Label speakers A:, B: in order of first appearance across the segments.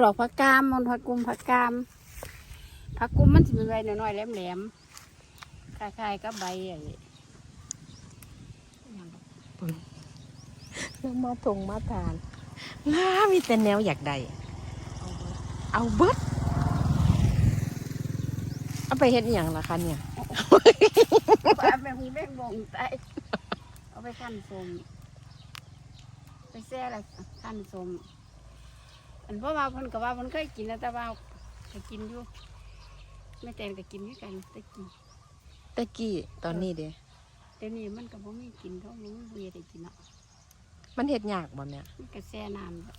A: ดอกผักกามมันผักกุมผักกามผักกุมมันจะเป็นใบน้อยๆแหลมๆคล้ายๆกับใบไอ้อิหยังดอก
B: แล้วมาทงมาทานล่ามีแต่แนวอยากได้
A: เอาเบิด
B: เอาเบิดเอาไปเฮ็ดอหย่างล่ะคะเนี่ย
A: ปลาแมงมุมแมงบงไตเอาไปขั้นสมไปแซ่ละขั้นสม อันเพราะว่าเพิ่นก็ว่าเพิ่นเคยกินแล้วแต่ว่าก็กินอยู่แม่แตนก็กินด้วยกันแต่กิน
B: ตะกี้ตอนนี้เด้
A: เดี๋ยวนี้มันก็บ่มีกินเท่านี้มันเบียได้กินเนาะ
B: มันเฮ็ดยากบ่แม่
A: มันก็แช่น้ำแบบ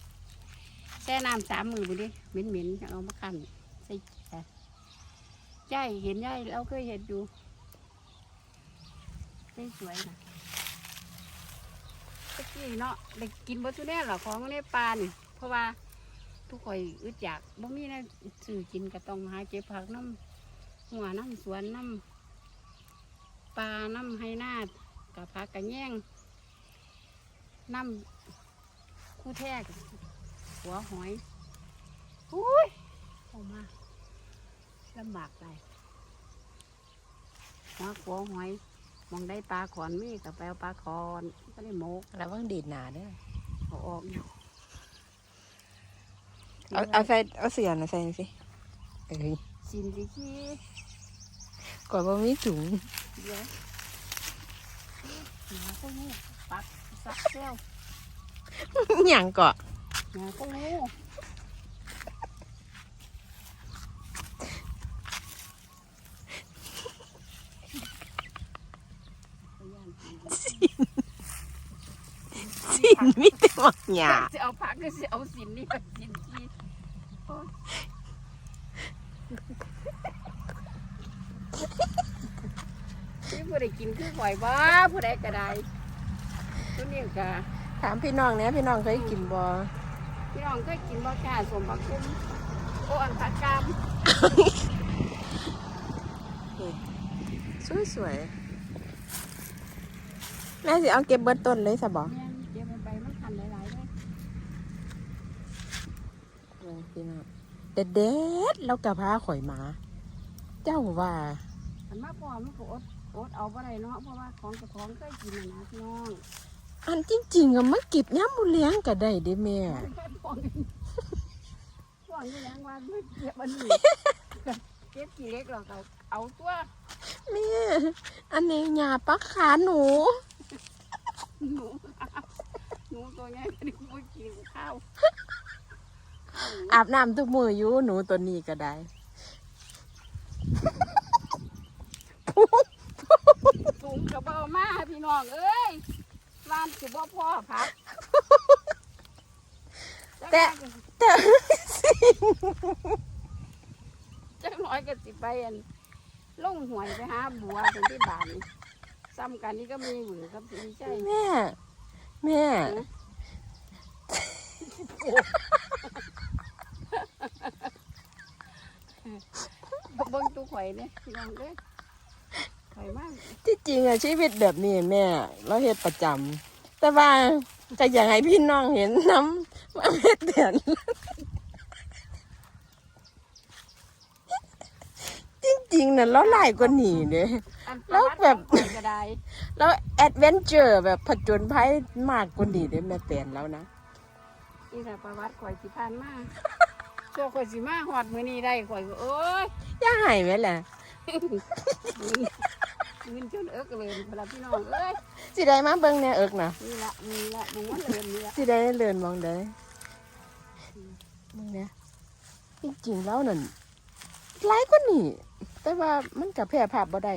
A: แช่น้ำสามมือบุดิเหม็นๆจะเอามาคั่นใส่แกย่ายเห็นย่ายเราเคยเห็นอยู่ได้สวยนะตะกี้เนาะได้กินบ่ทุกแน่หรอของในปลานี่เพราะว่า ทุกข่อยอึดอยากบ่มีนะซื้อกินก็ต้องหาเก็บผักน้ำหัวน้ำสวนน้ำปลาน้ำให้นาดกับผักกระแยงน้ำคู่แท้กับหัวหอยอุ้ยออกมาลำบากไปหัวหัวหอยมองได้ปลาขอนมีกับแปลปลาขอนก็ได้หมก
B: ระวังดีดหนาเด้อ
A: เอาออกอยู่
B: เอาเอาใส่เอาเสียน่ะใส่สิเอ้ย
A: สินสิขี้
B: ก่อนบ่มีถุง
A: เดี๋ยวหนาก็งูปักสักเซล
B: หยังเกาะ
A: หนาก็งูไปย่านกิน
B: สินมีแต่หมักหยา
A: จะเอาผักก็จะเอาสินนี่ไปสินขี้โอ๊ย นี่ผู้ใดกินคือหอยบ้าผู้ใดก็ได้ตัวนี้ก็
B: ถามพี่น้องแหน่พี่น้องเคยกินบ่
A: พี่น้องเคยกินบ่ค่ะสมบักคุ้มโอ้อันผักกาม
B: สวยสวยๆแม่สิเอาเก็บเบิดต้นเลยซะบ่
A: แม่นเดี๋ยวมันไปมันคันหลายๆเลย
B: เบิ่ งพี่น้องเด็ดเด็ดๆแล้วก็พาข่อยมา เจ้าว่า
A: อันมาพอมันก็อดอดเอาบ่ได้เนาะเพราะว่าของเจ้าของเคยกินน่ะนะพี่น้อง
B: อันจริงๆอะมาเก็บย่ำมูเลี้ยงก็ได้เด้แม่
A: พวกนี้พวกนี้ยังว่าไม่เก็บอันนี้เก็บกี่เล็กหรอกเอาเอาตัว
B: แม่อันนี้หญ้าปักขาหนู
A: หนูหนูตัวใหญ่ไม่ได้ไม่กินข้าวข้าวหนู
B: อาบน้ำทุกมืออยู่หนูตัวนี้ก็ได้
A: สูงกับเบามาพี่น้องเอ้ยร้านสิบ่พ่อพัก
B: แต่แต่
A: จักหน้อยก็สิไปอันลงหวยไปหาบัวเป็นที่บ้านซ้ำกันนี่ก็มีหวือครับพี่ใช่
B: แม่ แม่
A: เบิ่งตู้ข่อยเนี่ยพี่น้องเอ้ยข่อยมาก
B: ที่จริงอะชีวิตแบบนี้แม่เราเฮ็ดประจำแต่ว่าก็อยากให้พี่น้องเห็นน้ำว่าแม่เตือนจริงๆน่ะเราหลายกว่านี้เด้
A: อัน
B: แล้วแบบ
A: ประวัติของข่อยก็ได้
B: แล้วแอดเวนเจอร์แบบผจญภัยมากกว่านี้เด้แม่เตือนแล้วนะ
A: นี่แหละประวัติข่อยสิผ่านมา โชคข่อยสิมาหอดมื้อนี้ได้ข่อยก็โอ้ย
B: อย่าใหายไหมล่ะ
A: เงินจนเอิกเลยพลัพี่น้องเอ้ย
B: สิได้มาเบิ่งแน่เอิกนะ
A: นี่ละนี่ละมึงว่าเรียนนี่ละ
B: สิได้เลื่อนมองได้เบิ่งเนี่ยจริงๆแล้วนั่นหลายกว่านี้แต่ว่ามันกับแพร่ภาพบ่ได้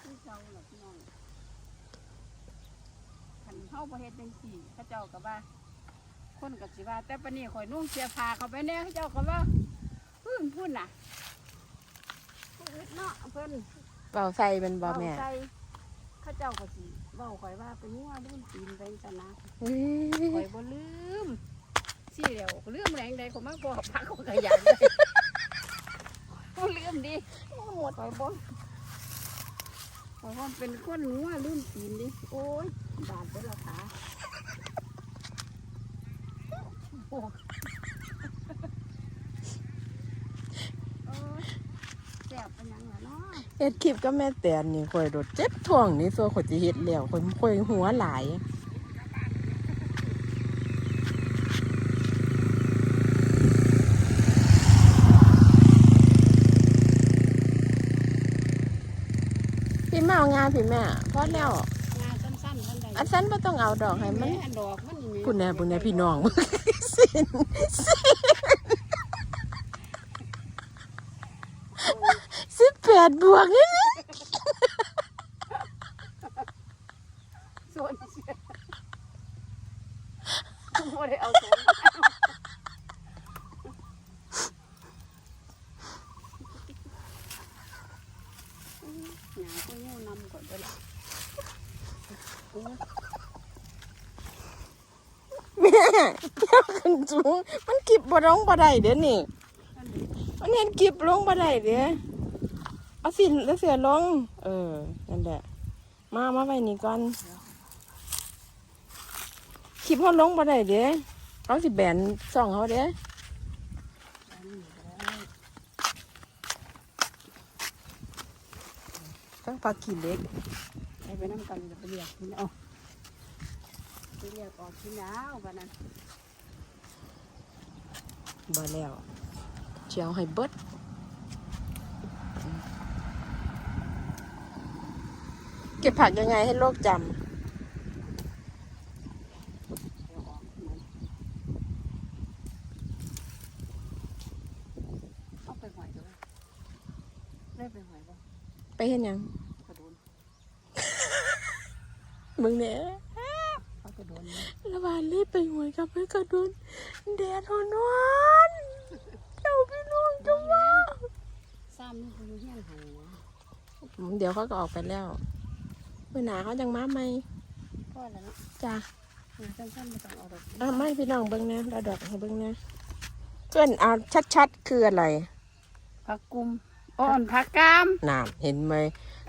A: คือเจ้าน่ะพี่น้องคันเฮาบ่เฮ็ดจังซี่เขาเจ้าก็ว่า คนก็สิว่า แต่ปานนี้ข่อยนุ่งเสื้อผ้าเข้าไปแน่เขาเจ้าก็ว่าพื้นพุ่นน่ะผู้อึดเนาะเพิ่น
B: เป่าใส่เป็นบ่แม่
A: เว้าใส่เขาเจ้าก็สิเว้าข่อยว่าเป็นงัวลืมตีนไปจังนะ
B: เฮ้ย
A: ข่อยบ่ลืมสิเดี๋ยวลืมแรงใดผมมาบอกพักเขาขยันเลยบ่ลืมดิหมดข่อยบ่ เพราะว่าเป็นก้นหัวลื่นตีนดิ โอ้ย บาดไปแล้วขา
B: โอ้
A: แสบเป็นยังงเนาะ
B: เอ็ดคลิปก็แม่แตนนี่ข่อยโดดเจ็บท้องนี่ซัวขดจีสิเห็ดแล้วข่อยข่อยหัวหลาย พี่แม่เอางานพี่แม่พอแล้ว
A: งานสั้นๆท่านใด
B: อันนั้นไม่ต้องเอาดอกให้มัน
A: อันดอกมันนี่
B: ปุ่นแน่ปุ่นแน่พี่น้องสิ้นสิบแปดบวกนี่
A: ส่วนเสียบ่ได้เอาสวน หยาก็ยิ้วนำก่อนไปละโอ้ย
B: แม่ยกขึ้นสูงมันกิบบ่ลงบ่ได้เดี๋ยวนี้
A: อนี่
B: มันเห็นกิบลงบ่ได้เดี๋ยวเอาสินแล้วเสือลง เออ นั่นแหละ มามาไว้นี่ก่อนคลิปเขาลงบ่ได้เดี๋ยวเขาสิแบนส่องเขาเด้อ
A: นนี้ก็ได้
B: ทั้งปลาขีเล็ก
A: ไปไปน้ำกันจะไปเรียกกินเอาไปเรียกออกกินแล้ววันนั้น
B: บ่แล้วเจียวให้เบิดเก็บผักยังไงให้โลกจ
A: เดี๋ยวออกมันเอาไปหอยด้วยได้ไปหอยบ่ำ
B: ไปเห็นยัง
A: กระโดน
B: มึงเนี่ย
A: เอากระโดนนะ
B: ระบาดรีบไปหวยกับไปกระดุนแดดหอนวันเจ้าพี่น้องจะว่า
A: ซ้ำนี่คือเฮี้ยนหอยนะ
B: เดี๋ยวเขาก็ออกไปแล้วเมื่อหนาเขาจังมาไหม
A: พ่อแล้วเนาะ
B: จ้า
A: งานสั้นๆไม่ต้องเอาดอก
B: อะไม่พี่น้องเบิ้งนะเราดอกให้เบิ้งนะเพื่อนเอาชัดๆคืออะไร
A: ผักกุมอ่อนผักกาม
B: น่าเห็นไหม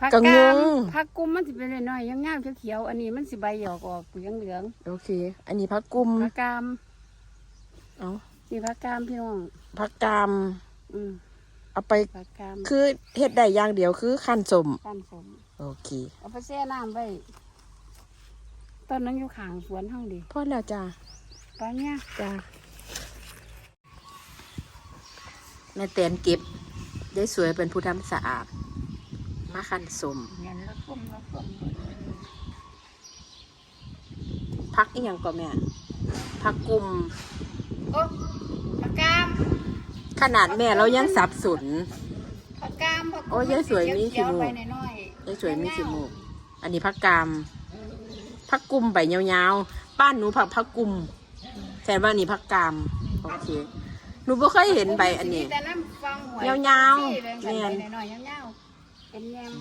A: ผัก
B: กะง
A: กาม
B: ง
A: ผักกุมมันสิเป็นน้อยๆยาวๆเขียวๆอันนี้มันสิใบหยอกออกเหลือง
B: โอเค อันนี้พักกุม
A: ๆผักกาม
B: เอา
A: นี่ผักกามพี่น้อง
B: พักกาม
A: อืม
B: เอาไป
A: ผักกาม
B: คือเฮ็ดได้อย่างเดียวคือขั้นสม
A: ก้านสม
B: โอเค
A: เอาไปแช่น้ำไว้ต้นนั้นอยู่ข้างสวนเฮาดิ
B: พอแล้วจ้า
A: ตอนเนี้ย
B: จ้าแม่แตนเก็บได้สวยเป็นผู้ทำสะอาด มาขั้นสม
A: เงี้ยแล้วก้มแล้วก้ม
B: พักอีหยังก็แม่พักกลุ่ม
A: โอ้ผักกาม
B: ขนาดแม่เรายังสับสน
A: ผักกามผักกุม
B: โอ้ยายสวยมีขี้
A: เขียว
B: มูก
A: ๆไปหน่อย
B: ได้สวยมีสิมูกอันนี้พักกามพักกุมใบยาวๆบ้านหนูผักพักกุมแต่ว่านี่พักกามโอเคหนูไม่เคยเห็นใบอันนี้
A: มีแต่น้ำฟังหวย
B: ยาวๆ
A: ซี่เลย
B: แม่น
A: ใบหน่อยๆยาวๆ เป็นแยม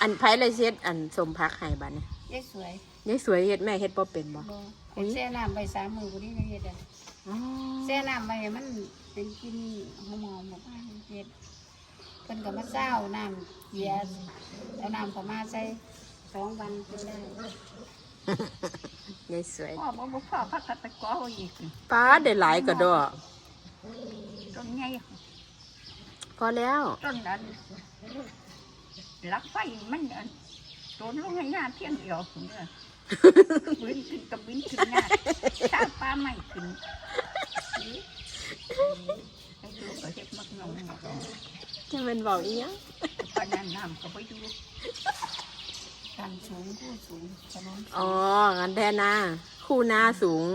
B: อันไผ่เลยเช็ดอันสมพักให้บ้านเนี่ย
A: ยายสวย
B: ยายสวยเฮ็ดแม่เฮ็ดบ่เป็นบ่
A: บ่เป็นแช่น้ำไปสามมือกูนี่เฮ็ดอะ
B: อ๋อ
A: แช่น้ำไปให้มันเป็นกินหอมๆแบบว่าเฮ็ดเพิ่นก็มาเจ้าน้ำเกียร์เอาน้ำเข้ามาใส่สองวันเป็นได้
B: ยายสวย
A: พ่อบ่บ่พ่อพักตะกออีก
B: ป้าได้หลายก็ดอก
A: ต้นใหญ่
B: พอแล้ว
A: ต้นนั้น ลักไฟมันอันโดนลงให้หน้าเพียงเดียวผมเนี่ยบินขึ้นกับบินขึ้นหน้าถ้าปลาไม่ขึ้นไอ้ตัวก็เฮ็ดมักงง
B: จะเป็นบอกอีหยัง
A: ปานนั้นน้ำก็ไปอยู่กันสูงผู้สูงถนน
B: อ๋องั้นแท้นาคู่นาสูง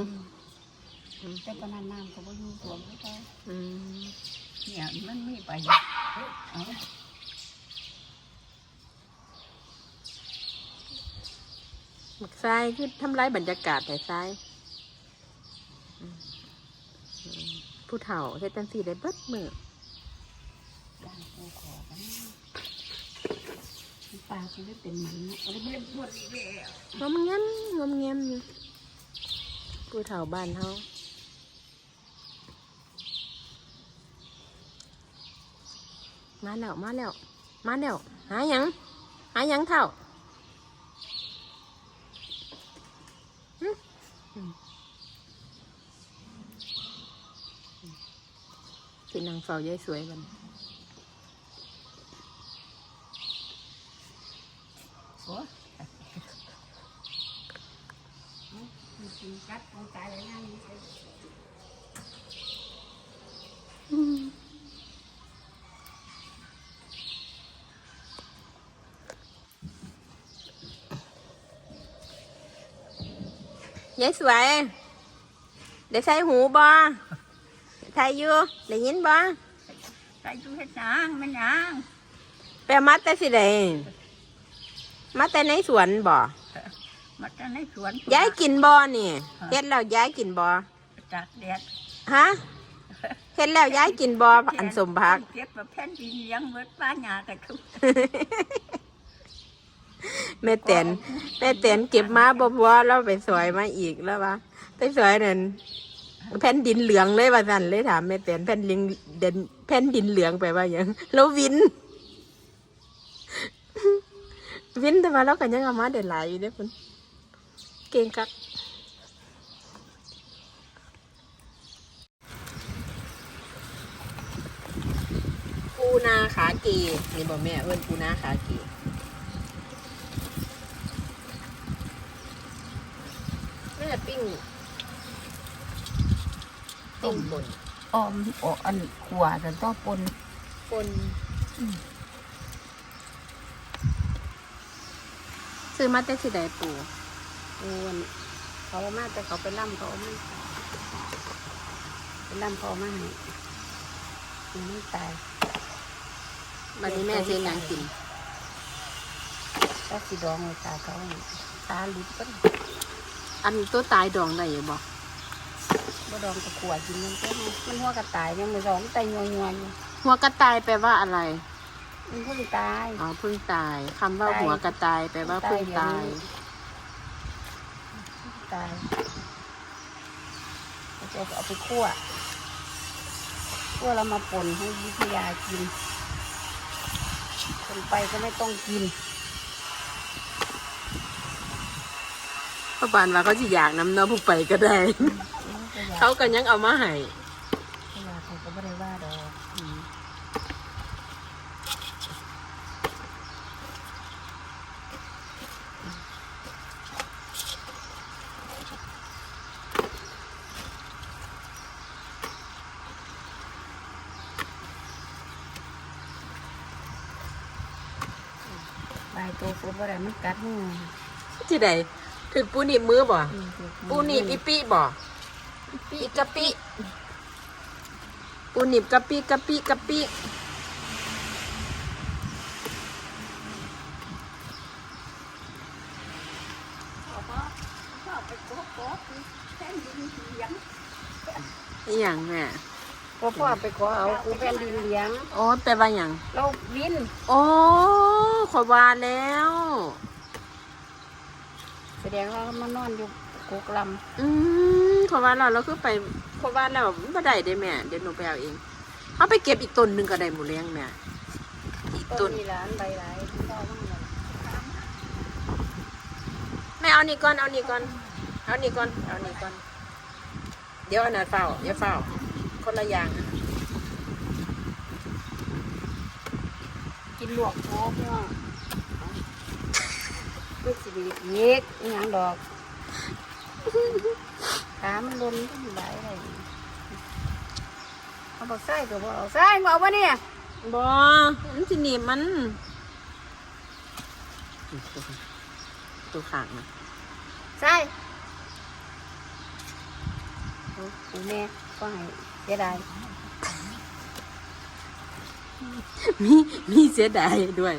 A: แต่ปานนั้นน้ำก็ไปอยู่สวมไม่ได้
B: อืม
A: เนี่ยมันไม่ไปเอา
B: หมักทรายคือทำลายบรรยากาศแต่ทรายอืมอืมผู้เฒ่าเฮ็ดจังซี่ได้เบิดมือ
A: ย่างปูขอกันปลาจะได้เป็นมันนะเอาไปเล่นพวดอีกแล้ว
B: งอมเงี้ยมงอมเงี้ยมอยู่ผู้เฒ่าบ้านเฮามาแล้ว มาแล้ว มาแล้ว หาหยัง หาหยังเฒ่า เป็นนางเฝ้ายายสวยกัน
A: โอ้กัดตายเลยนะ
B: ยายสวยได้ใส่หูบ่ใส่อยู่ได้ยินบ่
A: ใส่ดูเฮ็ดหยังมันหยัง
B: แปลมาแต่สิได้มาแต่ในสวนบ่
A: มาจากในสวน
B: ยายกินบ่นี่เฮ็ดแล้วยายกินบ่
A: จากแดด
B: ฮะเฮ็ดแล้วยายกินบ่อันสมพัก
A: เก็บมาแผ่นดินเลี้ยงเบิดป้าหญ้ากันทุก
B: แม่แตนแม่แตนเก็บมาบ่พอเราไปสวยมาอีกแล้ววะไปสวยนั่นแผ่นดินเหลืองเลยว่าสันเลยถามแม่แตนแผ่นดินเดนแผ่นดินเหลืองไปว่าหยังแล้ววิน วินแต่ว่าเราก็ยังเอามาเด็ดหลายอยู่เด้อคุณเก่งคักปูนาขาเกนี่บอกแม่เอิ้นปูนาขาเก แม่ปิ้งต้มบน
A: ออมออันขวาแต่ต้องปน
B: บนซื้อมาแต่สิได้ปู
A: โอนเขาเอามาแต่เขาไปล่ำเขาเอามาไปล่ำเขาเอามาให้ยังไม่ตาย
B: วันนี้แม่เซ็นยังกิน
A: ก็สีดองเลยตาเขาให้ตาหลุดก็
B: อันตัวตายดองได้อยู่บ่
A: บ่ดองกับขวดกินมันก็ให้มันหัวกระต่ายยังไม่ร้องไตงัวงัวอยู่
B: หัวกระต่ายแปลว่าอะไร
A: มันเพิ่งตาย
B: อ๋อเพึ่งตายคำว่า
A: ตาย
B: หัวกระต่ายแปลว่าเพึ่งตาย
A: ตายเราจะเอาไปคั่วคั่วเรามาป่นให้วิทยากินคนไปก็ไม่ต้องกิน
B: พราะบานว่าเขาสิอยากน้ำเนาะผู้ไปก็ได้ เขาก็ยังเอามาให้
A: เวลาเขาก็ไม่ได้ว่าดอก
B: อืม
A: ใบตัวฟุตอะไรมันกัดมือ
B: ที่ใด ถึงปูหนีบมือบ่
A: อืม
B: ปูหนีบอีปีบ่ปีกะปิปูหนีบกะปิกะปิกะปิ
A: พ่อพ่อไปโก๊ะโก๊ะแท่นดินเลี้ยง
B: อหย่างแม่
A: พ่อพ่อไปขอเอากูแผ่นดินเลี้ยง
B: โอ้แปลว่าอย่าง
A: เราวิน
B: โอ้ขอยว่าแล้ว
A: แส ดงว่ามันนอนอยู่กุกล
B: อืมขอยว่าเราเราคือไปขอยว่าแล้วไม่ได้ได้แม่ เดี๋ยวหนูไปเอาเองเอาไปเก็บอีกต้นหนึ่งก็ได้หมูเลี้ยงแม่อีกำต้น
A: มีร้านใบหลายพ่อบ้างเลย
B: แม่เอานี่ก่อนเอานี่ก่อนเอานี่ก่อนเอานี่ก่อนเดี๋ยวอันนั้นเฝ้าอย่าเฝ้าคนละอย่างนะ
A: กินลวกโก๊ะพี่น้อง ลูกสิบีเย็กอหย่างดอกขามันลนก็มีหลายอะไรเขาบอกไส้ก็บอกเอาไส้มาเอาปะเนี่ย
B: บอมันสิหนีบมันตัวขางนะ
A: ใช่ปูแม่ก็ให้เสียดาย
B: มีมีเสียดายด้วย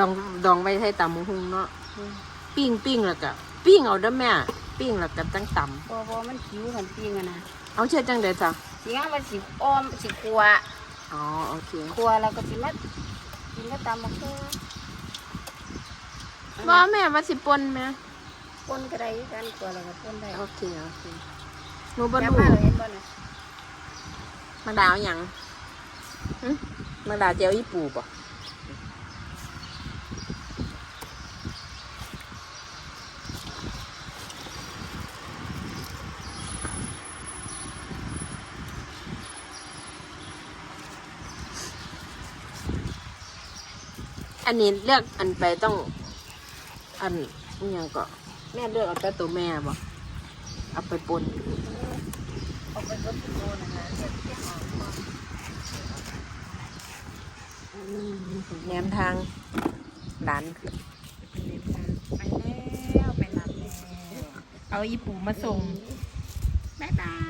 B: ดองดองไว้ให้ตำมะฮุงเนาะปิ้งปิ้งแล้วก็ปิ้งเอาเด้อแม่ ปิ้งแล้วก็ตั้งต
A: พอพอมันคิ้วกันปีงอะนะำ
B: เอาเชื่อจังเด้อจ้ะ
A: สีงั้นมันสีอ้อมสีครัว
B: อ๋อโอเค
A: ครัวแล้วก็สีมัดกินก็ตามมาคือ
B: ว่าแม่ว่าสิปนไหม
A: ปนก็ได้คือกันครัวแล้วก็ปนได้
B: โอเคโอเคหนูบ
A: ยั
B: รู
A: มาเลยเห็นบ่น่ะ
B: มาดาวหยังหึมาดาวเจียวอีปูป่ะ อันนี้เลือกอันไปต้อง อันนี่ยังก็แม่เลือกเอาแต่ตัวแม่บ่เอาไปปน
A: เอาไปก็โตนั่นนะเดี๋ยวจะออกมา
B: แนมทางร้าน
C: ไปแล้ว ไปรับแล้ว เอาอีปูมาส่ง บ๊ายบาย